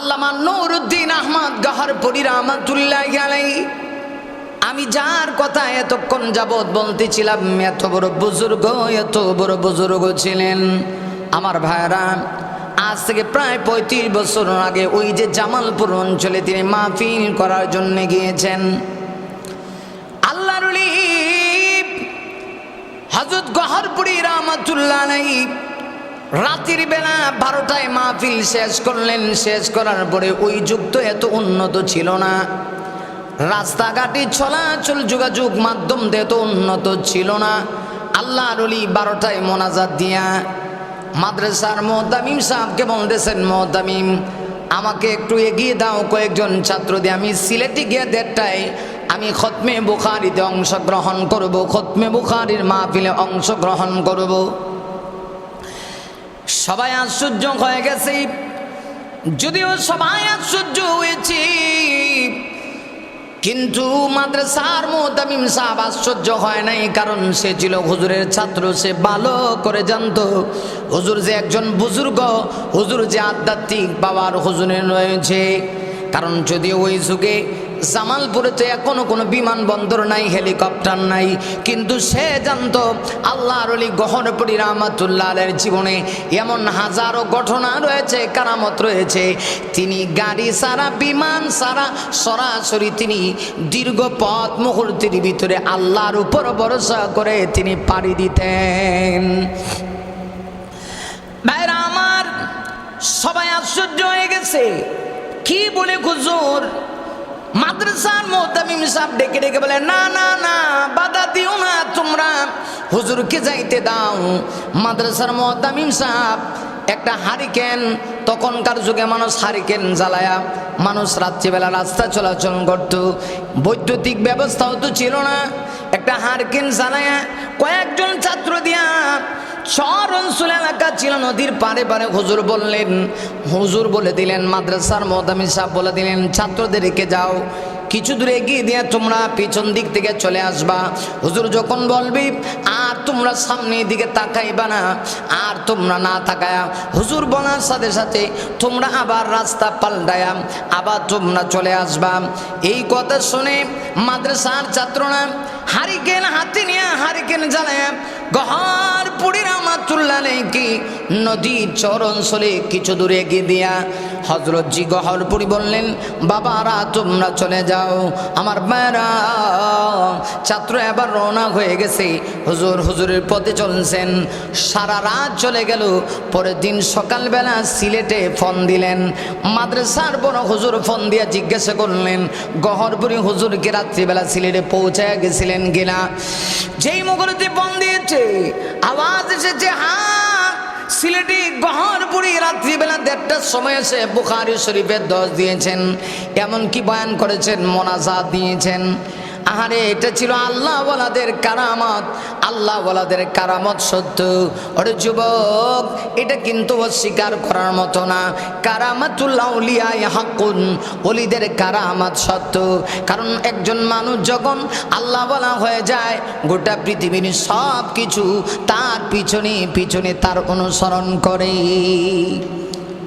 আল্লামা নুরুদ্দিন আহমদ গাহরপুরি রহমতুল্লাহ আলাই আমি যার কথা এতক্ষণ যাবৎ বলতেছিলাম, এত বড় বুজুর্গ, এত বড় বুজুর্গ ছিলেন। আমার ভাইরা, আজ থেকে প্রায় পঁয়ত্রিশ বছর আগে ওই যে জামালপুর অঞ্চলে তিনি মাহফিল করার জন্য গিয়েছেন। আল্লাহর অলি হজরত গহরপুরি রহমতুল্লাহ নাই রাতের বেলা বারোটায় মাহফিল শেষ করলেন, শেষ করার পরে ওই যুগ তো এত উন্নত ছিল না। রাস্তাঘাটে চলাচল যোগাযোগ মাধ্যম তো এত উন্নত ছিল না। আল্লাহ রলি বারোটায় মোনাজাত দিয়া মাদ্রাসার মোহতামিম সাহেবকে বলতেছেন মোহতামিম আমাকে একটু এগিয়ে দাও, কয়েকজন ছাত্র দিয়ে। আমি সিলেটে গিয়ে দেড়টায় আমি খতমে বুখারিতে অংশগ্রহণ করব, খতমে বুখারির মাহফিলে অংশগ্রহণ করব। সবাই আশ্চর্য হয়ে গেছে। যদিও সবাই আশ্চর্য হয়েছে, কিন্তু মাদ্রাসার মোতামিম সাহেব আশ্চর্য হয় নাই, কারণ সে ছিল হুজুরের ছাত্র, সে ভালো করে জানতো। হুজুর যে একজন বুজুর্গ, হুজুর যে আধ্যাত্মিক বাবার হুজুরের রয়েছে। কারণ যদিও ওই যুগে জামালপুরে তো এখনও কোনো বিমানবন্দর নাই, হেলিকপ্টার নাই। কিন্তু সে জানতো আল্লাহর অলি রহমাতুল্লাহ আলের জীবনে এমন হাজারো ঘটনা রয়েছে, কারামত রয়েছে। তিনি গাড়ি সারা, বিমান সারা, সরাসরি তিনি দীর্ঘ পথ মুহূর্তের ভিতরে আল্লাহর উপর ভরসা করে তিনি পাড়ি দিতেন। ভাইরা আমার সবাই আশ্চর্য হয়ে গেছে। কি বলে হুজুর? মাদ্রাসার মোহতামিম সাহেব ডেকে ডেকে বলে, না না না, বাধা দিও না তোমরা। হুজুরকে যাইতে দাও। মাদ্রাসার মোহতামিম সাহেব একটা হারিকেন, তখনকার যুগে মানুষ হারিকেন জ্বালায়া, মানুষ রাত্রিবেলা রাস্তা চলাচল করত। বৈদ্যুতিক ব্যবস্থাও তো ছিল না। একটা হারিকেন জ্বালায়া কয়েকজন ছাত্র দিয়া চর অঞ্চল এলাকা ছিল নদীর পারে পারে হুজুর বললেন, হুজুর বলে দিলেন, মাদ্রাসার মদামি সাহেব বলে দিলেন, ছাত্রদের রেখে যাও, কিছু দূরে এগিয়ে দিয়ে তোমরা পিছন দিক থেকে চলে আসবা। হুজুর যখন বলবি, আর তোমরা সামনের দিকে তাকাইবা না, আর তোমরা না তাকায়া। হুজুর বলার সাথে সাথে তোমরা আবার রাস্তা পাল্টায়া, আবার তোমরা চলে আসবা। এই কথা শুনে মাদ্রাসার ছাত্ররা হারিকেন হাতে নিয়ে হারিকেন জ্বালায় গহার পুরীর আমাতুল্লাহ কি নদীর চর অঞ্চলে কিছু দূরে এগিয়ে দিয়া হজরতজি গহরপুরি বললেন, বাবারা, তোমরা চলে যাও। আমার মায়েরা ছাত্র এবার রওনা হয়ে গেছে। হুজুর হুজুরের পথে চলছেন। সারা রাত চলে গেল। পরের দিন সকালবেলা সিলেটে ফোন দিলেন। মাদ্রাসার বড় হুজুর ফোন দিয়া জিজ্ঞাসা করলেন গহরপুরি হুজুরকে রাত্রিবেলা সিলেটে পৌঁছায় গেছিলেন কিনা? যেই মুখরতে বন্ধ দিয়েছে আওয়াজ এসেছে, হা, সিলেটি গহরপুরি রাত্রিবেলা দেড়টার সময় এসে বুখারি শরীফের দশ দিয়েছেন, এমনকি বয়ান করেছেন, মোনাজাত দিয়েছেন। আহারে, এটা ছিল আল্লাহ ওয়ালাদের কারামত। আল্লাহ ওয়ালাদের কারামত সত্য। ওরে যুবক, এটা কিন্তু অস্বীকার করার মতো না। কারামাতুল্লাহ উলিয়ায় হাকুন অলিদের কারামাত সত্য। কারণ একজন মানুষ যখন আল্লাহ বলা হয়ে যায়, গোটা পৃথিবীর সব কিছু তার পিছনে পিছনে তার অনুসরণ করে।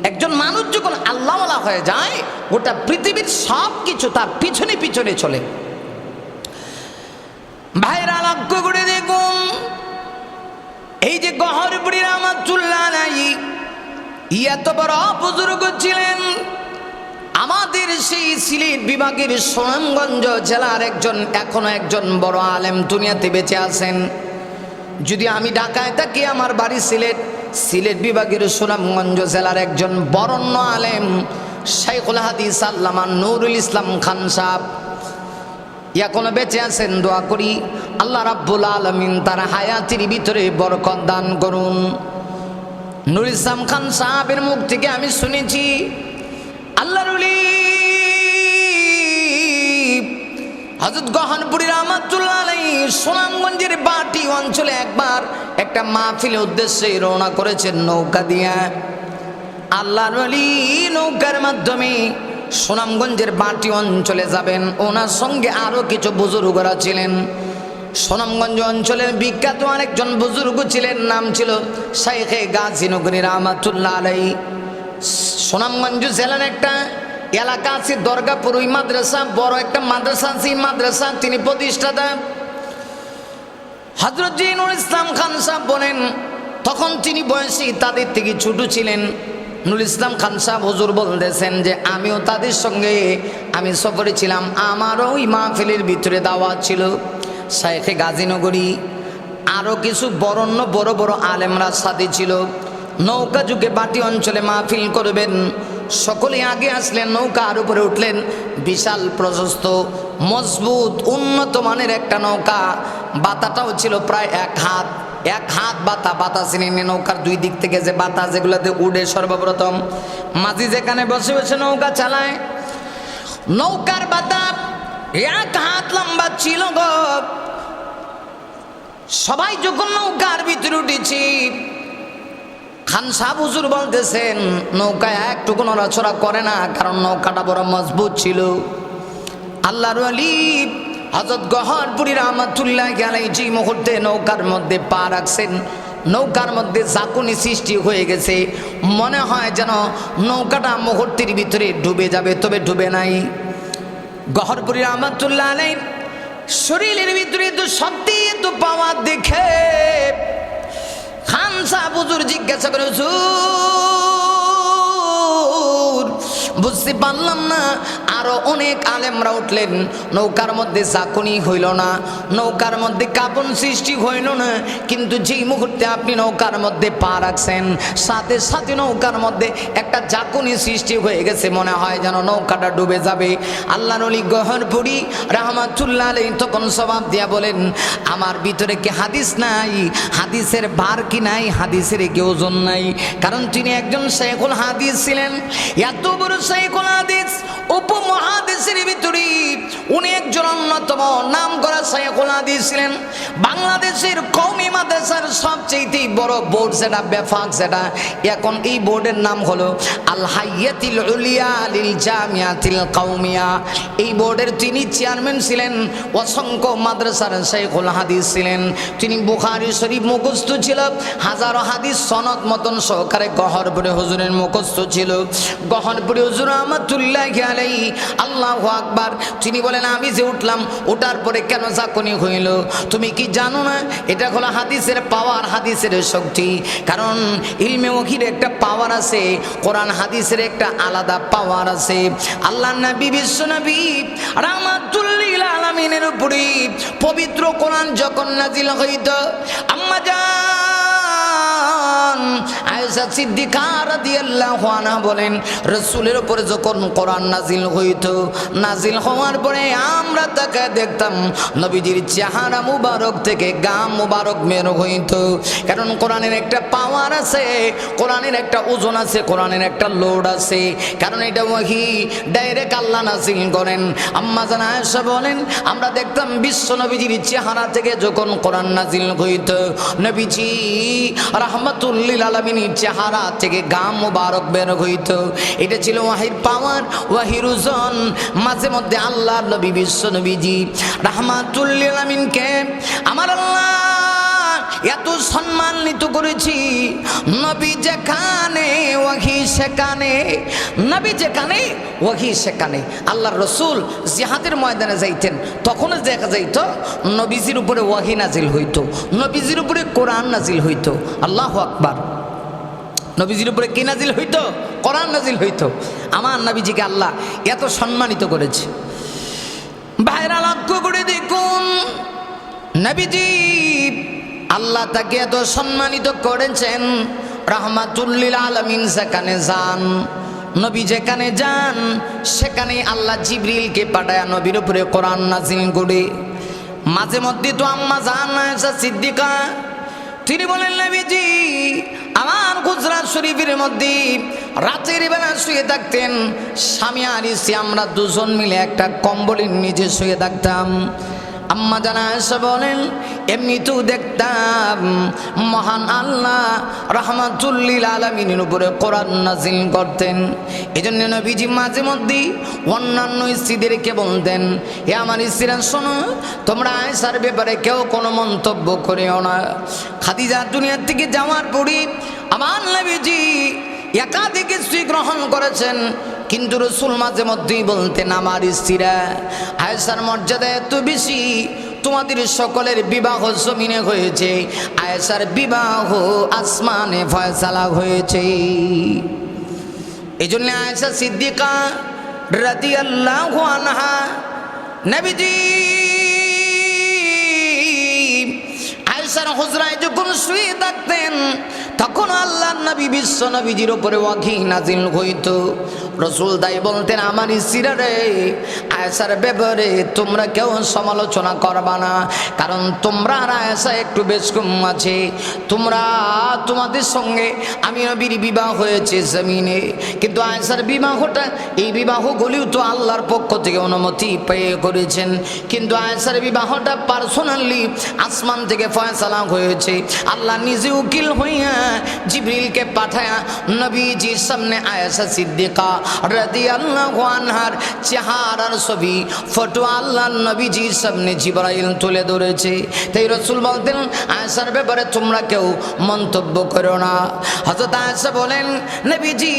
একজন মানুষ যখন আল্লাহওয়ালা হয়ে যায়, গোটা পৃথিবীর সব কিছু তার পিছনে পিছনে চলে। ভাইরা লক্ষ্য করে দেখুন। এই যে গহরপুরির আমার চুল্লা নাই এত বড় বুজুর্গ ছিলেন। আমাদের সেই সিলেট বিভাগের সুনামগঞ্জ জেলার একজন, এখনও একজন বড় আলেম দুনিয়াতে বেঁচে আছেন। যদি আমি ঢাকায় থাকি, আমার বাড়ি সিলেট সিলেট বিভাগের সুনামগঞ্জ জেলার একজন বরণ্য আলেম, শাইখুল হাদিস আল্লামা নুরুল ইসলাম খান সাহ এখনও বেঁচে আছেন, দোয়া করি। আল্লাহ রাব্বুল আলমিন তার হায়াতির ভিতরে বরকত দান করুন। নুর ইসলাম খান সাহাবের মুখ থেকে আমি শুনেছি আল্লাহ রুলি হজরত গহনপুরী রহমাতুল্লাহ সুনামগঞ্জের বাটি অঞ্চলে একবার একটা মাহফিলের উদ্দেশ্যে রওনা করেছেন নৌকা দিয়া। আল্লাহ রলি নৌকার মাধ্যমে সুনামগঞ্জের বাটি অঞ্চলে যাবেন। ওনার সঙ্গে আরও কিছু বুজুর্গরা ছিলেন। সুনামগঞ্জ অঞ্চলের বিখ্যাত আরেকজন বুজুর্গ ছিলেন, নাম ছিল শাইখে গাজী নগরী রহমাতুল্লাহ আলাই সুনামগঞ্জ জেলার একটা এলাকা আছে, দরগাপুর, ওই মাদ্রাসা, বড় একটা মাদ্রাসা আছে মাদ্রাসা তিনি প্রতিষ্ঠাতা। হজরত জিনুল ইসলাম খান সাহেব বলেন, তখন তিনি বয়সী, তাদের থেকে ছোট ছিলেন। নুর ইসলাম খান সাহেব হুজুর বলতেছেন যে আমিও তাদের সঙ্গে আমি সফরে ছিলাম। আমারও ওই মাহফিলের ভিতরে দাওয়াত ছিল। শাইখে গাজীনগরী আরও কিছু বরণ্য বড় বড় আলেমরা সাথে ছিল। নৌকা যুগে বাটি অঞ্চলে মাহফিল করবেন। সকলে আগে আসলেন নৌকার উপরে উঠলেন। বিশাল প্রশস্ত, মজবুত, উন্নত মানের একটা নৌকা। বাতাটাও ছিল প্রায় এক হাত। এক হাত বাতা বাতাস নিয়ে নৌকার দুই দিক থেকে যে বাতাস যেগুলোতে উড়ে সর্বপ্রথম। মাঝি যেখানে বসে বসে নৌকা চালায়। নৌকার বাতা এক হাত লম্বা ছিল সবাই যখন নৌকার ভিতরে উঠেছি, খান সাহ হুজুর বলতেছেন, নৌকায় একটুকু নড়াচড়া করে না, কারণ নৌকাটা বড় মজবুত ছিল। আল্লাহর আলী হজরত গহরপুরী রহমতুল্লাহ গেলাই যে মুহূর্তে নৌকার মধ্যে পা রাখছেন। নৌকার মধ্যে জাকুনি সৃষ্টি হয়ে গেছে। মনে হয় যেন নৌকাটা মুহূর্তের ভিতরে ডুবে যাবে, তবে ডুবে নাই। গহরপুরী রহমতুল্লাহ আলাই শরীরের ভিতরে তো সত্যি তো পাওয়া দেখে খান বুজুর জিজ্ঞাসা করে বুঝতে পারলাম না আরও অনেক আলেমরা উঠলেন। নৌকার মধ্যে চাকুনি হইল না। নৌকার মধ্যে কাপন সৃষ্টি হইল না। কিন্তু যেই মুহূর্তে আপনি নৌকার মধ্যে পা রাখছেন, সাথে সাথে নৌকার মধ্যে একটা জাকুনি সৃষ্টি হয়ে গেছে। মনে হয় যেন নৌকাটা ডুবে যাবে। আল্লাহ নলি গহরপুরি রাহমাতুল্লাহ আলাই তখন স্বভাব দিয়া বলেন, আমার ভিতরে কি হাদিস নাই? হাদিসের বার কি নাই? হাদিসের কি ওজন নাই? কারণ তিনি একজন শেখুল হাদিস ছিলেন। এত বড় শেখুল হাদিস উপমহাদেশের ভিতরে উনি একজন অন্যতম। নাম করা শেখুল হাদিস ছিলেন। বাংলাদেশের কৌমি মাদ্রাসার সবচেয়ে বড় বোর্ড যেটা, বেফাক যেটা, এখন এই বোর্ডের নাম হলো আল হাইয়াতিল উলিয়া লিল জামিয়াতিল কৌমিয়া এই বোর্ডের তিনি চেয়ারম্যান ছিলেন, অসংখ্য মাদ্রাসার শেখুল হাদিস ছিলেন। তিনি বুখারি শরীফ মুখস্থ ছিল, হাজারো হাদিস সনদ মতন সহকারে গহরপুরে হুজুরের মুখস্থ ছিল। গহরপুরে হুজুর রহমতুল্লাহ আলাই আল্লাহ আকবার। তিনি বলেন, আমি যে উঠলাম ওঠার পরে কেন চাকনি হইল? তুমি কি জানো না? এটা হলো হাদিসের পাওয়ার, হাদিসের শক্তি। কারণ ইলমে ওহির একটা পাওয়ার আছে, কোরআন হাদিসের একটা আলাদা পাওয়ার আছে। আল্লাহ নবী, বিশ্ব নবী রামাতুল্লিল আলমিনের উপরে পবিত্র কোরআন যখন নাজিল হইত, আম্মা জান আয়েশা সিদ্দিকা রাদিয়াল্লাহু আনহা বলেন, রাসূলের উপরে যখন কোরআন নাজিল হইত নাজিল হওয়ার পরে আমরা তাকে দেখতাম, নবীজির চেহারা মুবারক থেকে গাম মুবারক বের হইত। কারণ কোরআনের একটা পাওয়ার আছে, কোরআনের একটা ওজন আছে, কোরআনের একটা লোড আছে। কারণ এটা ওহি ডাইরেক্ট আল্লাহ নাজিল করেন। আম্মা জান আয়েশা বলেন, আমরা দেখতাম বিশ্ব নবীজির চেহারা থেকে যখন কোরআন নাজিল হইত, নবীজি রাহমাতুল্লিল আলমিনীর চেহারা থেকে গাম মুবারক বের হইত। এটা ছিল ওয়াহির পাওয়ার, ওয়াহির উজন মাঝে মধ্যে আল্লাহ নবী, বিশ্ব নবীজি রাহমাতুল্লিল আমিনকে আমার আল্লাহ এত সম্মানিত করেছি। নবী যেখানে, ওয়াহি সেখানে। নবী যেখানে, ওয়াহি সেখানে। আল্লাহ রসুল জিহাদের ময়দানে যাইতেন, তখনও দেখা যাইত নবীজির উপরে ওয়াহি নাজিল হইতো, নবীজির উপরে কোরআন নাজিল হইতো। আল্লাহ আকবার। নবীজির উপরে কি নাজিল হইতো? কোরআন নাজিল হইতো। আমার নবীজিকে আল্লাহ এত সম্মানিত করেছে। ভাইরা, লক্ষ্য করে দেখুন। নবীজি আল্লাহ তাকে এত সম্মানিত করেছেন, রহমাতুল্লিল আলমিন সেখানে যান, নবী যেখানে যান সেখানে আল্লাহ জিবরিলকে পাঠায় নবীর উপরে কোরআন নাজিল করে। মাঝে মধ্যে তো আম্মা জান না সিদ্দিকা, তিনি বলেন, নবীজি, আমার গুজরাট শরীফের মধ্যে রাতের বেলা শুয়ে থাকতেন, স্বামী আর আমরা দুজন মিলে একটা কম্বলের নিচে শুয়ে থাকতাম। আম্মা জানা এসে বলেন এমনিতেও দেখতাম মহান আল্লাহ রহমাতুল্লিল আলমিনের উপরে কোরআন নাজিল করতেন। এই জন্য নবীজি মাঝে মধ্যে অন্যান্য স্ত্রীদেরকে বলতেন, এ আমার স্ত্রীরা, শোনো, তোমরা আয়সার ব্যাপারে কেউ কোনো মন্তব্য করেও না। খাদিজা দুনিয়ার থেকে যাওয়ার পরই আমার নবীজি একাধিক স্ত্রী গ্রহণ করেছেন। কিন্তু রসুল মাঝে মধ্যেই বলতেন, আমার স্ত্রীরা আয়েসার মর্যাদা এত বেশি, তোমাদের সকলের বিবাহ জমিনে হয়েছে আয়েসার বিবাহ আসমানে ফয়সালা হয়েছে। এই জন্য আয়েশা সিদ্দিকা রাতি আল্লাহ আনহা, নবীজি, আয়েশার হুজরায় যখন শুয়ে থাকতেন, তখন আল্লাহ নবী বিশ্ব নবীজির উপরে ওয়াঘি নাজিল হইত। রসুল দাই বলতেন, আমার স্ত্রীরা রে আয়েশার ব্যাপারে তোমরা কেউ সমালোচনা করবা না। কারণ তোমরা আর আয়েশা একটু বেশ কম আছে। তোমরা তোমাদের সঙ্গে, আমি নবীর বিবাহ হয়েছে জমিনে। কিন্তু আয়েশার বিবাহটা, এই বিবাহ বিবাহগুলিও তো আল্লাহর পক্ষ থেকে অনুমতি পেয়ে করেছেন। কিন্তু আয়েশার বিবাহটা পার্সোনালি আসমান থেকে ফয়সালা হয়েছে। আল্লাহ নিজে উকিল হইয়া জিবরিলকে পাঠায়া নবীজির সামনে আয়েশা সিদ্দিকা রাদি আল্লাহ আনহার চেহারার ছবি, ফটো আল্লাহ নবীজির সামনে জিবরাইল তুলে ধরেছে। তাই রসুল বলতেন, আয়েশার ব্যাপারে তোমরা কেউ মন্তব্য করো না। হজরত আয়েশা বলেন, নবীজি,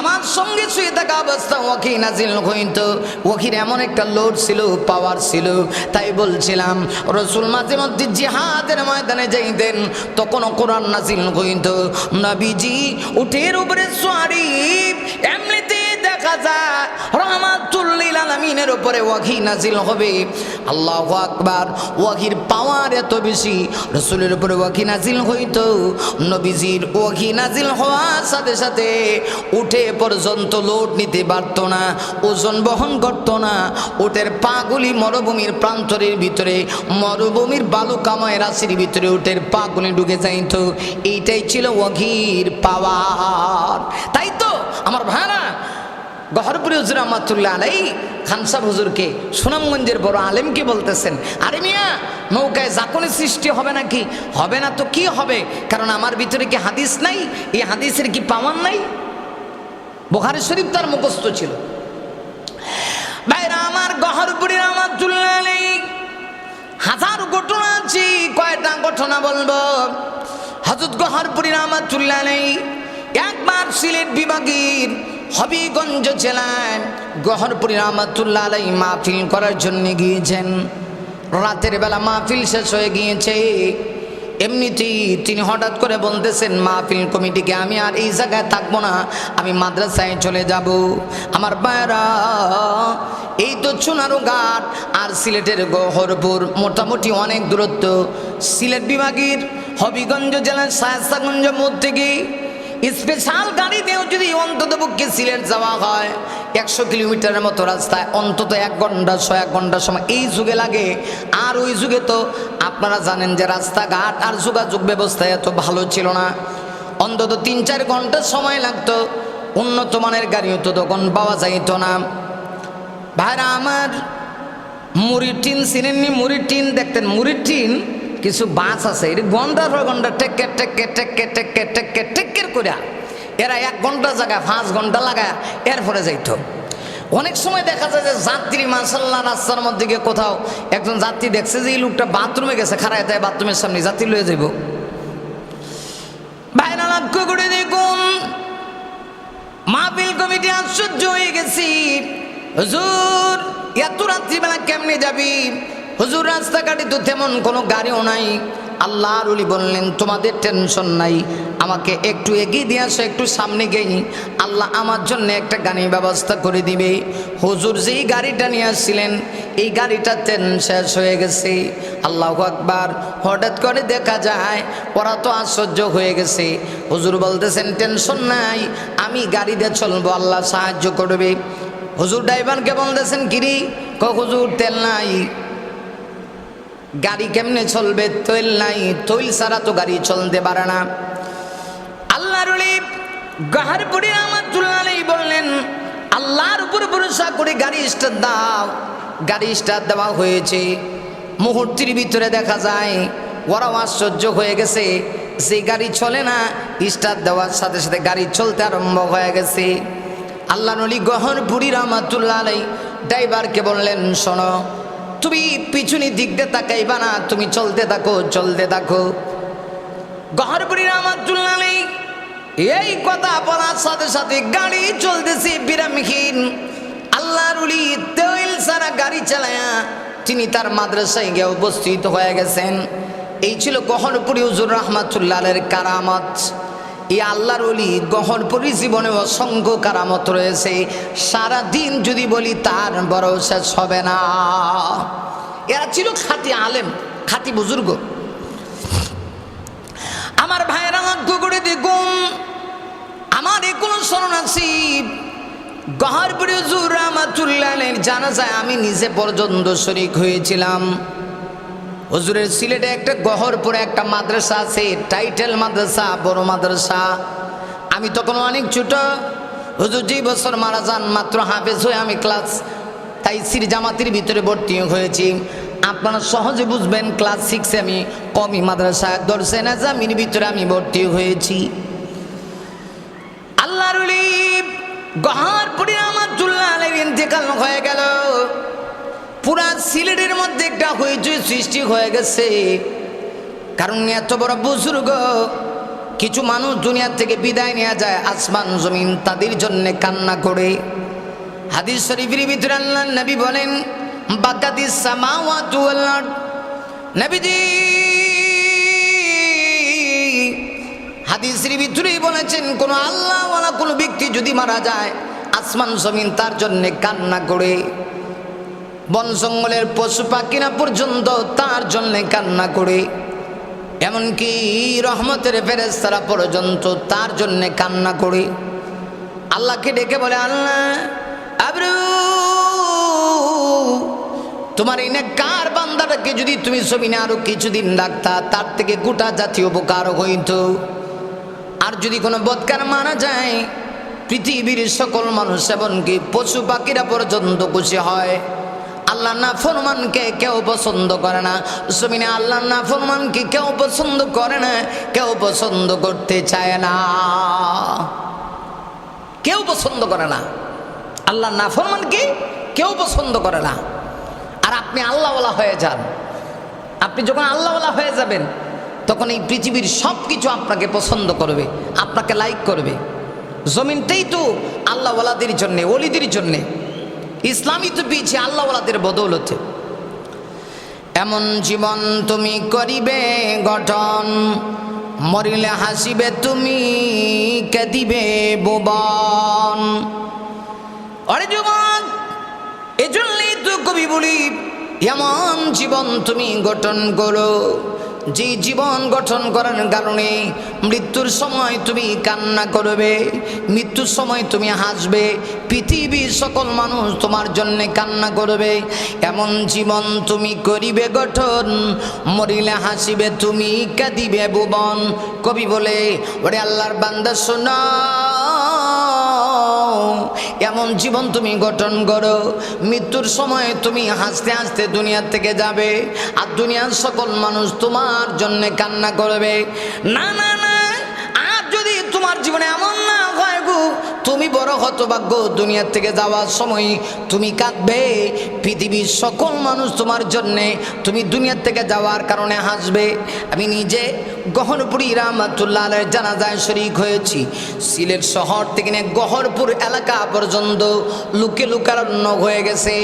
আমার সঙ্গে শুয়ে থাকা অবস্থা ওয়াকি নাজিল হইত। ওয়াকির এমন একটা লোড ছিল, পাওয়ার ছিল। তাই বলছিলাম, রসুল মাঝে মধ্যে জিহাদের ময়দানে যাইতেন, তখনও কোরআন নাজিল হইত। নবীজি, উঠের উপরে সোয়ারি এমনিতে দেখা যায়, রহমাতুল্লিল আলমিনের উপরে ওয়াহি নাজিল হবে। আল্লাহ আকবার, ওয়াহির পাওয়ার এত বেশি, রসুলের উপরে ওয়াহি নাজিল হইত। নবীজির ওয়াহি নাজিল হওয়ার সাথে সাথে উঠে পর্যন্ত লোড নিতে পারত না, ওজন বহন করত না। উটের পাগুলি মরুভূমির প্রান্তরের ভিতরে, মরুভূমির বালুকাময় রাশির ভিতরে উটের পাগুলি ঢুকে যাইত। এইটাই ছিল ওয়াঘির পাওয়ার তাই তো, আমার ভাড়া গহরপুরি হুজুর রহমাতুল্লাহ আলাই খানসাব হুজুরকে সুনামগঞ্জের বড় আলেমকে বলতেছেন, আরে মিয়া, নৌকায় জাকনে সৃষ্টি হবে নাকি? হবে না তো কি হবে? কারণ আমার ভিতরে কি হাদিস নাই? এই হাদিসের কি পাওয়ার নাই? বোখারি শরীফ তার মুখস্থ ছিল। ভাইরা, আমার গহরপুরি রহমাতুল্লাহ আলাই হাজার ঘটনা আছে, কয়টা ঘটনা বলব? হজরত গহরপুরি রহমাতুল্লাহ আলাই একবার সিলেট বিভাগের হবিগঞ্জ জেলায় গহরপুরি রহমাতুল্লাহ আলাই মাহফিল করার জন্য গিয়েছেন। রাতের বেলা মাহফিল শেষ হয়ে গিয়েছে। এমনিতেই তিনি হঠাৎ করে বলতেছেন, মাহফিল কমিটিকে আমি আর এই জায়গায় থাকব না, আমি মাদ্রাসায় চলে যাব। আমার বায়রা এই তো চুনারু ঘাট আর সিলেটের গহরপুর মোটামুটি অনেক দূরত্ব। সিলেট বিভাগের হবিগঞ্জ জেলার শায়স্তাগঞ্জ মধ্যে থেকে স্পেশাল গাড়ি দিয়েও যদি অন্তত পক্ষে সিলেট যাওয়া হয়, একশো কিলোমিটারের মতো রাস্তায়, অন্তত এক ঘণ্টা, ছয় এক ঘণ্টার সময়, এই যুগে লাগে। আর ওই যুগে তো আপনারা জানেন যে রাস্তাঘাট আর যোগাযোগ ব্যবস্থা এত ভালো ছিল না। অন্তত তিন চার ঘণ্টা সময় লাগতো, উন্নত মানের গাড়িও তো তখন পাওয়া যাইত না। ভাইরা আমার মুড়ির টিন, চিনেননি মুড়ির টিন? দেখতেন মুড়ির টিন? কিছু বাস আছে এর ঘণ্টার পর ঘণ্টা টেক্কে টেক্কে টেক্কে টেক্কে টেক্কে টেক্কের করে এরা এক ঘণ্টা জায়গায় পাঁচ ঘণ্টা লাগায়, এরপরে যাইতো। অনেক সময় দেখা যায় যে যাত্রী মাসাল্লাহ রাস্তার মধ্যে গিয়ে কোথাও একজন যাত্রী দেখছে যে এই লোকটা বাথরুমে গেছে খারায় তাই বাথরুমের সামনে যাত্রী লয়ে যাইব। ভাইরা লক্ষ্য করে দেখুন, মাহফিল কমিটি আশ্চর্য হয়ে গেছি। হুজুর, এত রাত্রিবেলা কেমনে যাবি? হুজুর, রাস্তাঘাটে তো তেমন কোনো গাড়িও নাই। আল্লাহ রুলি বললেন, তোমাদের টেনশন নাই, আমাকে একটু এগিয়ে দিয়ে আসো, একটু সামনে গেই আল্লাহ আমার জন্য একটা গাড়ির ব্যবস্থা করে দিবে। হুজুর যেই গাড়িটা নিয়ে আসছিলেন, এই গাড়িটা তেন শেষ হয়ে গেছে। আল্লাহ আকবার, হঠাৎ করে দেখা যায়, ওরা তো আশ্চর্য হয়ে গেছে। হুজুর বলতেছেন টেনশন নাই, আমি গাড়িতে চলবো, আল্লাহ সাহায্য করবে। হুজুর ড্রাইভারকে বলতেছেন, কিরি? ক হুজুর, তেল নাই। গাড়ি কেমনে চলবে? তৈল নাই, তৈল ছাড়া তো গাড়ি চলতে পারে না। আল্লাহ রলিপ আমার তুলনালেই বললেন, আল্লাহর উপর ভরসা করে গাড়ি স্টার দাও। গাড়ি স্টার দেওয়া হয়েছে। মুহূর্তের ভিতরে দেখা যায়, ওরাও আশ্চর্য হয়ে গেছে যে গাড়ি চলে না স্টার দেওয়ার সাথে সাথে গাড়ি চলতে আরম্ভ হয়ে গেছে। আল্লাহ নলি গহরপুরি রহমাতুল্লাহ আলাই ড্রাইভারকে বললেন, শোনো তুমি পিছনে দিক দিয়ে তাকাইবা না, তুমি চলতে থাকো চলতে থাকো। গহরপুরি রহমাতুল্লাহ আলাই এই কথা বলার সাথে সাথে গাড়ি চলতেছে বিরামহীন। আল্লাহর উলি তেল সারা গাড়ি চালায়া তিনি তার মাদ্রাসায় গিয়ে উপস্থিত হয়ে গেছেন। এই ছিল গহনপুরি হুজুর রহমাতুল্লাহের কারামত। এই আল্লাহর অলি গহনপুরি জীবনে অসংখ্য কারামত রয়েছে। সারা দিন যদি বলি তার বড় শেষ হবে না। এরা ছিল খাতি আলেম খাতি বুজুর্গ। আমার ভাইয়েরা লক্ষ্য করে দেখুন আমার এগুলো স্মরণ আছি গহরপুরে জুরামাতুল্লাহের জানা যায় আমি নিজে পর্যন্ত শরিক হয়েছিলাম। হুজুরের সিলেটে একটা গহরপুরে একটা মাদ্রাসা আছে, টাইটেল মাদ্রাসা, বড় মাদ্রাসা। আমি তখন অনেক ছোট। হুজুর যে বছর মারা যান, মাত্র হাফেজ হয়ে আমি ক্লাস তাই সির জামাতির ভিতরে ভর্তি হয়েছি। আপনারা সহজে বুঝবেন, ক্লাস সিক্সে আমি কমি মাদ্রাসা দর্শে না জামির ভিতরে আমি ভর্তি হয়েছি। আল্লাহর উলি গহারপুরে আমার চুল্লা ইন্তেকাল হয়ে গেল। পুরা সিলেটের মধ্যে একটা হইচই সৃষ্টি হয়ে গেছে। কারণ এত বড় বুজুর্গ, কিছু মানুষ দুনিয়ার থেকে বিদায় নেওয়া যায় আসমান জমিন তাদের জন্য কান্না করে। হাদিস শরীফের ভিতরে আল্লাহ নবী বলেন, বাকাতি সামাওয়াতু নবীজি, হাদিসের ভিতরেই বলেছেন, কোন আল্লাহ ওয়ালা কোনো ব্যক্তি যদি মারা যায়, আসমান জমিন তার জন্য কান্না করে। বন জঙ্গলের পশু পাখিরা পর্যন্ত তার জন্য কান্না করে। এমনকি রহমতের ফেরেস্তারা পর্যন্ত তার জন্য কান্না করে। আল্লাহকে ডেকে বলে, আল্লাহ তোমার এই কার বান্দাটাকে যদি তুমি জমিনে আরও কিছুদিন রাখতা, তার থেকে গোটা জাতীয় উপকার হইত। আর যদি কোনো বৎকার মারা যায়, পৃথিবীর সকল মানুষ এমনকি পশু পাখিরা পর্যন্ত খুশি হয়। আল্লাহ না ফরমানকে কেউ পছন্দ করে না। জমিনে আল্লাহ না ফরমানকে কেউ পছন্দ করে না, কেউ পছন্দ করতে চায় না। কেউ পছন্দ করে না। আল্লাহ না ফরমানকে কেউ পছন্দ করে না। আর আপনি আল্লাহওয়ালা হয়ে যান। আপনি যখন আল্লাহওয়ালা হয়ে যাবেন, তখন এই পৃথিবীর সব কিছু আপনাকে পছন্দ করবে, আপনাকে লাইক করবে। জমিনটাই তো আল্লাহওয়ালাদের জন্যে অলিদের জন্যে। ইসলামই তো পেয়েছি আল্লাহওয়ালাদের বদৌলতে। এমন জীবন তুমি করিবে, গঠন মরিলে হাসিবে তুমি, কেদিবে বোবন। অরে যুবক, এজন্যই তো কবি বলি, এমন জীবন তুমি গঠন করো যে জীবন গঠন করার কারণে মৃত্যুর সময় তুমি কান্না করবে, মৃত্যুর সময় তুমি হাসবে, পৃথিবীর সকল মানুষ তোমার জন্য কান্না করবে। এমন জীবন তুমি করিবে গঠন, মরিলে হাসিবে তুমি, কাঁদিবে ভুবন কবি বলে, ওরে আল্লাহর বান্দা, শোনা। এমন জীবন তুমি গঠন করো। মৃত্যুর সময় তুমি হাসতে হাসতে দুনিয়ার থেকে যাবে। আর দুনিয়ার সকল মানুষ তোমার জন্য কান্না করবে। না না না। আর যদি তোমার জীবনে এমন তুমি বড় হতভাগ্য দুনিয়ার থেকে যাওয়ার সময় তুমি কাঁদবে। পৃথিবীর সকল মানুষ তোমার জন্যে তুমি দুনিয়ার থেকে যাওয়ার কারণে হাসবে। আমি নিজে গহরপুরি রামাতুল্লাহ জানাজায় শরিক হয়েছি। সিলেট শহর থেকে নিয়ে গহরপুর এলাকা পর্যন্ত লুকে লুকারণ্য হয়ে গেছে।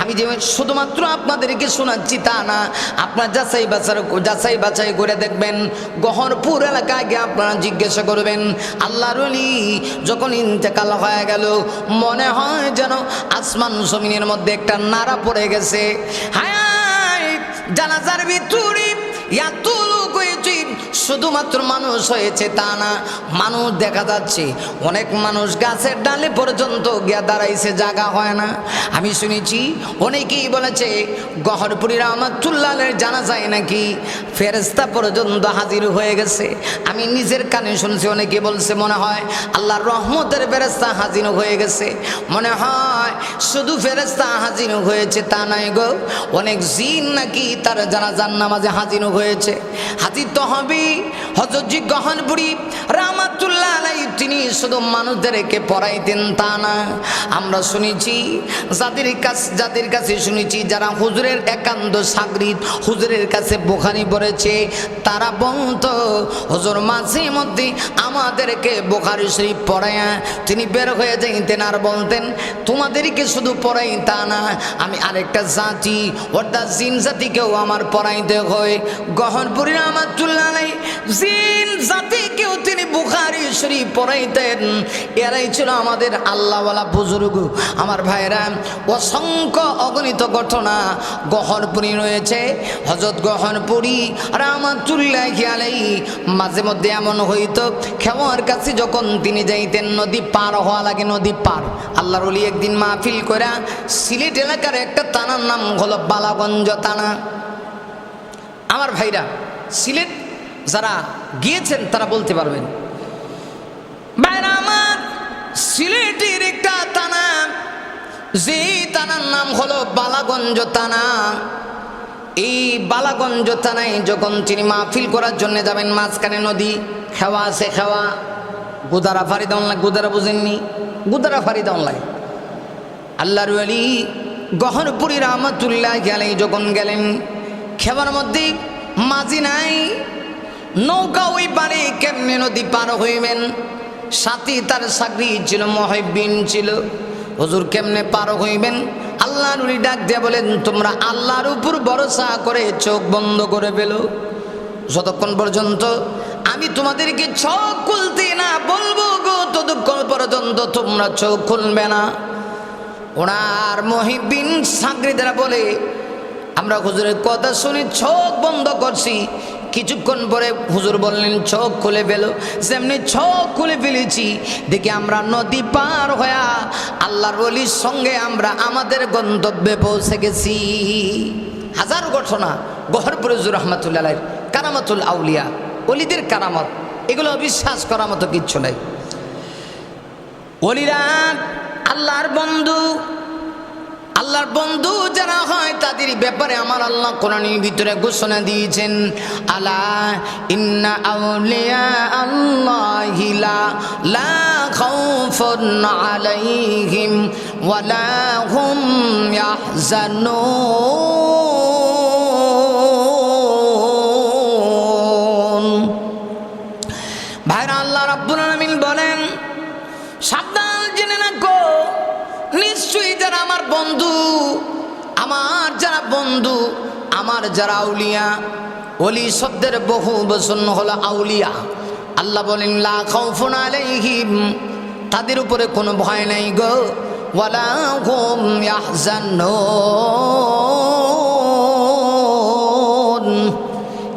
আমি যে শুধুমাত্র আপনাদেরকে শোনাচ্ছি তা না, আপনার যাচাই বাছার যাচাই বাছাই করে দেখবেন গহরপুর এলাকায় গিয়ে আপনারা জিজ্ঞাসা করবেন, আল্লাহর যখন ইন্তেকাল হয়ে গেল। মনে হয় যেন আসমান জমিনের মধ্যে একটা নাড়া পড়ে গেছে। হায়, জানাজার ভিতরে এত শুধুমাত্র মানুষ হয়েছে তা না, মানুষ দেখা যাচ্ছে। অনেক মানুষ গাছের ডালে পর্যন্ত গিয়া দাঁড়াইছে, জায়গা হয় না। আমি শুনেছি, অনেকেই বলেছে গহরপুরীর আমার চুল্লালের জানা যায় নাকি ফেরেস্তা পর্যন্ত হাজির হয়ে গেছে। আমি নিজের কানে শুনছি, অনেকে বলছে, মনে হয় আল্লাহর রহমতের ফেরেস্তা হাজির হয়ে গেছে। মনে হয় শুধু ফেরেস্তা হাজির হয়েছে তা নয় গো, অনেক জিন নাকি তার জানাজার নামাজে হাজির হয়েছে। হাজির তো হবেই হজরজি গহনপুরি রামাতুল্লাহ আলাই তিনি শুধু মানুষদেরকে পড়াইতেন তা না। আমরা শুনেছি, যাদের কাছে যাদের কাছে শুনেছি, যারা হুজুরের একান্ত সাগরিদ, হুজুরের কাছে বোখানি পড়েছে, তারা বলত, হুজুর, মাঝে মধ্যে আমাদেরকে বোখারি শরীফ পড়ায়া তিনি বের হয়ে যাইতেন আর বলতেন, তোমাদেরকে শুধু পড়াই তা না, আমি আরেকটা জাতি, অর্থাৎ জিন জাতিকেও আমার পড়াইতে হয়। গহনপুরী রামাতুল্লাহ আলাই জিন জাতিকেও তিনি বুখারি শরীফ পড়াইতেন। এরাই ছিল আমাদের আল্লাহওয়ালা বুজুর্গ। আমার ভাইরা, অসংখ্য অগণিত ঘটনা গহনপুরি রয়েছে। হজরত গহনপুরি রামাতুল্লাহ আলাই মাঝে মধ্যে এমন হইতো, খেওয়ার কাছে যখন তিনি যাইতেন, নদী পার হওয়া লাগে নদী পার। আল্লাহর অলি একদিন মাহফিল করা সিলেট এলাকার একটা তানার নাম হলো বালাগঞ্জ তানা আমার ভাইরা, সিলেট যারা গিয়েছেন, তারা বলতে পারবেন। ভাইরা আমার সিলেটের একটা তানা যে তানার নাম হলো বালাগঞ্জ তানা এই বালাগঞ্জ থানায় যখন তিনি মাহফিল করার জন্য যাবেন, মাঝখানে নদী, খেওয়া আছে খেওয়া। গুদারা ফারিদা অনলাইন গুদারা বুঝেননি? গুদারা ফারিদা অনলাইন আল্লাহর আলী গহরপুরি রহমতুল্লাহ গেলেন যখন গেলেন, খেবার মধ্যে মাঝি নাই নৌকা ওই পারে কেমনে নদী পার হইবেন? সাথী তার চাকরি ছিল মহিবিন ছিল। হুজুর কেমনে পার হইবেন? আল্লাহ নুরি ডাক দিয়ে বলেন, তোমরা আল্লাহর উপর ভরসা করে চোখ বন্ধ করে পেল যতক্ষণ পর্যন্ত আমি তোমাদেরকে চোখ খুলতে না বলব গো, ততক্ষণ পর্যন্ত তোমরা চোখ খুলবে না। ওনার মহিবিন সাগরিদারা বলে, আমরা হুজুরের কথা শুনে চোখ বন্ধ করছি। কিছুক্ষণ পরে হুজুর বললেন, চোখ খুলে ফেল। যেমনি চোখ খুলে ফেলেছি, দেখি আমরা নদী পার হয়ে আল্লাহর অলির সঙ্গে আমরা আমাদের গন্তব্যে পৌঁছে গেছি। হাজার ঘটনা গহরপুর হুজুর রহমতুল্লাহ কারামাতুল আউলিয়া অলিদের কারামত, এগুলো বিশ্বাস করার মতো কিচ্ছু নাই। অলিরা আল্লাহর বন্ধু আল্লাহর বন্ধু যারা হয় তাদের ব্যাপারে আমার আল্লাহ কোরআনের ভিতরে ঘোষণা দিয়েছেন, আলা ইন্না আউলিয়া আল্লাহি লা লা খাউফুন আলাইহিম ওয়ালা হুম ইয়াহজানুন। নিশ্চয়ই যারা আমার বন্ধু, আমার যারা বন্ধু, আমার যারা আউলিয়া অলি শব্দের বহু বচন হলো আউলিয়া। আল্লাহ বলেন, লা তাদের উপরে কোনো ভয় নাই গো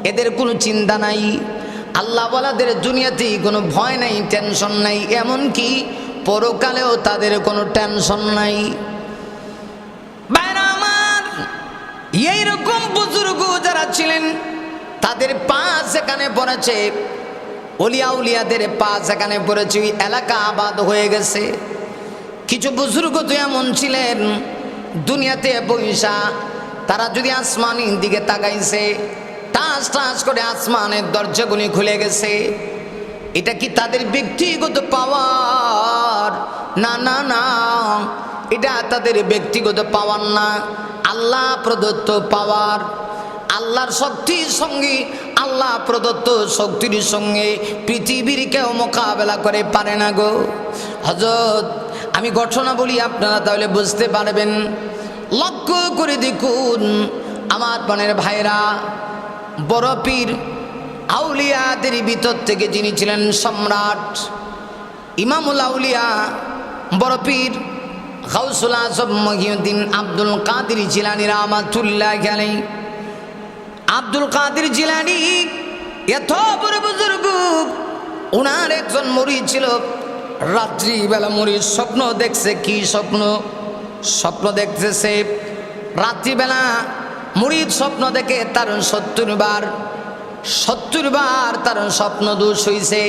এদের কোনো চিন্তা নাই। আল্লাহ বলাদের দুনিয়াতেই কোনো ভয় নাই, টেনশন নাই, এমনকি পরকালেও তাদের কোনো টেনশন নাই। এইরকম বুজুর্গ যারা ছিলেন, তাদের পা সেখানে পড়েছে। অলিয়া উলিয়াদের পা সেখানে পড়েছে, ওই এলাকা আবাদ হয়ে গেছে। কিছু বুজুর্গ তো এমন ছিলেন, দুনিয়াতে পয়সা, তারা যদি আসমানের দিকে তাকাইছে, টাস টাস করে আসমানের দরজাগুলি খুলে গেছে। এটা কি তাদের ব্যক্তিগত পাওয়ার না না না। এটা তাদের ব্যক্তিগত পাওয়ার না। আল্লাহ প্রদত্ত পাওয়ার। আল্লাহর শক্তির সঙ্গে, আল্লাহ প্রদত্ত শক্তির সঙ্গে পৃথিবীর কেউ মোকাবেলা করে পারে না গো। হজরত আমি ঘটনা বলি আপনারা তাহলে বুঝতে পারবেন। লক্ষ্য করে দেখুন, আমার পানের ভাইরা বড় পীর, আউলিয়াদের ভিতর থেকে যিনি ছিলেন সম্রাট ইমামুল আউলিয়া, বড় পীর গাউসুল আজম মহিউদ্দিন আব্দুল কাদির জিলানি রামাতুল্লাহ গেলেন আব্দুল কাদির জিলানি এত বড় বুজুর্গ ওনার একজন মরি ছিল। রাত্রিবেলা মরির স্বপ্ন দেখছে, কি স্বপ্ন? স্বপ্ন দেখছে দেখতেছে রাত্রিবেলা মুড়ির স্বপ্ন দেখে তার সত্তর বার সত্তর বার তার স্বপ্ন দোষ হইছে।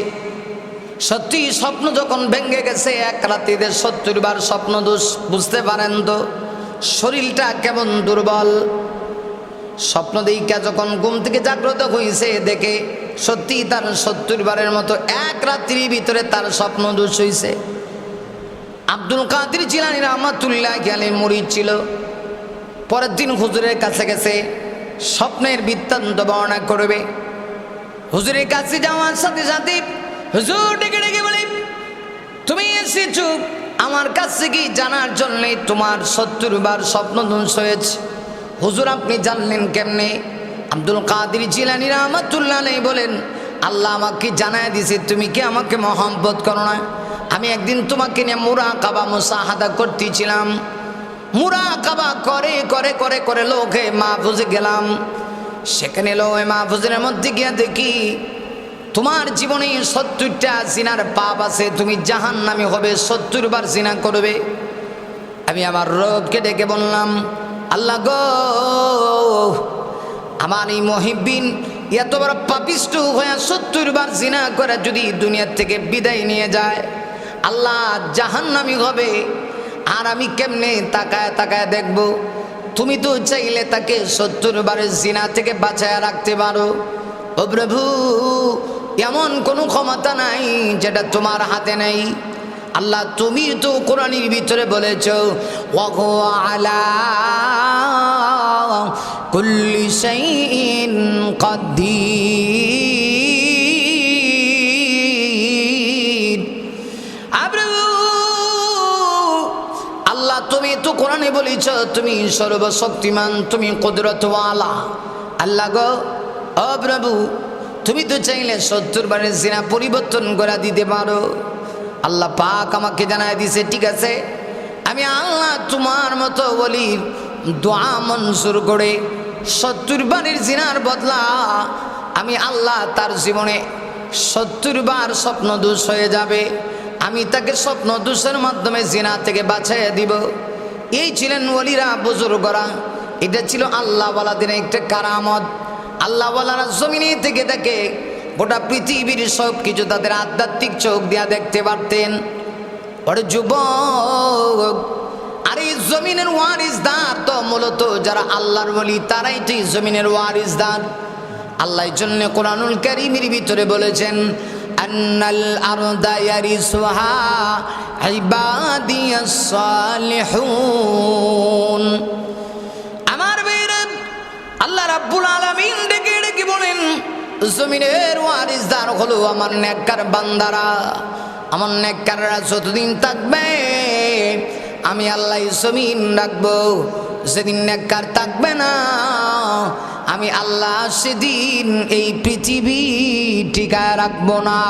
সত্যি স্বপ্ন যখন ভেঙে গেছে, এক রাতিতে সত্তর বার স্বপ্ন দোষ, বুঝতে পারেন তো? শরীরটা কেমন দুর্বল? স্বপ্ন দিকা যখন ঘুম থেকে জাগ্রত হয়েছে দেখে সত্যি তার সত্তর বারের মতো এক রাত্রির ভিতরে তার স্বপ্ন দোষ হয়েছে আব্দুল কাদির জিলানি রহমাতুল্লাহ জ্ঞানের মরিদ ছিল। পরের দিন হুজুরের কাছে গেছে, স্বপ্নের বৃত্তান্ত বর্ণনা করবে। হুজুরের কাছে যাওয়ার সাথে সাথে হুজুর ডেকে ডেকে বলে, তুমি এসেছ আমার কাছে কি জানার জন্যে? তোমার সত্তর বার স্বপ্ন ধ্বংস হয়েছে। হুজুর, আপনি জানলেন কেমনে? আব্দুল কাদির জিলানি রহমাতুল্লাহ নেই বলেন, আল্লাহ আমাকে জানায় দিছে তুমি কি আমাকে মহব্বত করো না? আমি একদিন তোমাকে নিয়ে মুরা কাবা মুসাহাদা করতেছিলাম। মুরা কাবা করে করে করে করে লোকে মাহফুজে গেলাম। সেখানে লো মাহফুজের মধ্যে গিয়ে দেখি তোমার জীবনে সত্তরটা জিনার পাপ আছে, তুমি জাহান নামে হবে সত্তর বার জিনা করবে। আমি আমার রবকে ডেকে বললাম, আল্লাহ গো, আমার এই মহিবিন এত বড় পাপিষ্ট হয়ে সত্তর বার জিনা করে যদি দুনিয়ার থেকে বিদায় নিয়ে যায়, আল্লাহ জাহান্নামি হবে। আর আমি কেমনে তাকায় তাকায় দেখব? তুমি তো চাইলে তাকে সত্তর বারের জিনা থেকে বাঁচায় রাখতে পারো। ও প্রভু এমন কোনো ক্ষমতা নাই যেটা তোমার হাতে নেই। আল্লাহ, তুমি তো কোরআনির ভিতরে বলেছ আলা কুল্লি তুমি তো কোরআনে বলেছ, তুমি সর্বশক্তিমান, তুমি কুদরতওয়ালা। আল্লাহ গো, ও প্রভু তুমি তো চাইলে সত্তর বারের সিনা পরিবর্তন করে দিতে পারো। আল্লাহ পাক আমাকে জানায় দিছে ঠিক আছে? আমি আল্লাহ তোমার মতো বলি দোয়া মনসুর করে সত্তর বারের জিনার বদলা আমি আল্লাহ তার জীবনে সত্তর বার স্বপ্ন দোষ হয়ে যাবে। আমি তাকে স্বপ্ন দোষের মাধ্যমে জিনা থেকে বাঁচাইয়া দিব। এই ছিলেন ওলিরা, বুজুর্গরা। এটা ছিল আল্লাহ বলা আল্লাহওয়ালাদের একটা কারামত। আল্লাহওয়ালারা জমিনে থেকে দেখে গোটা পৃথিবীর সব কিছু তাদের আধ্যাত্মিক চোখ দিয়া দেখতে পারতেন। ওরে যুবক, আর এই জমিনের ওয়ারিসদার তো মূলত যারা আল্লাহর বলি তারাই তো এই জমিনের ওয়ারিসদার। আল্লাহ জন্য কোরআনুল কারিমের ভিতরে বলেছেন, আন্নাল আল্লাহ রাব্বুল আলামিন ডেকে ডেকে বলেন, জমিনের ওয়ারিসদার হলো আমার নেককার বান্দারা। আমার নেককাররা যতদিন থাকবে, আমি আল্লাহ জমিন রাখব। সেদিন নেককার থাকবে না, আমি আল্লাহ সেদিন এই পৃথিবী টিকায় রাখব না।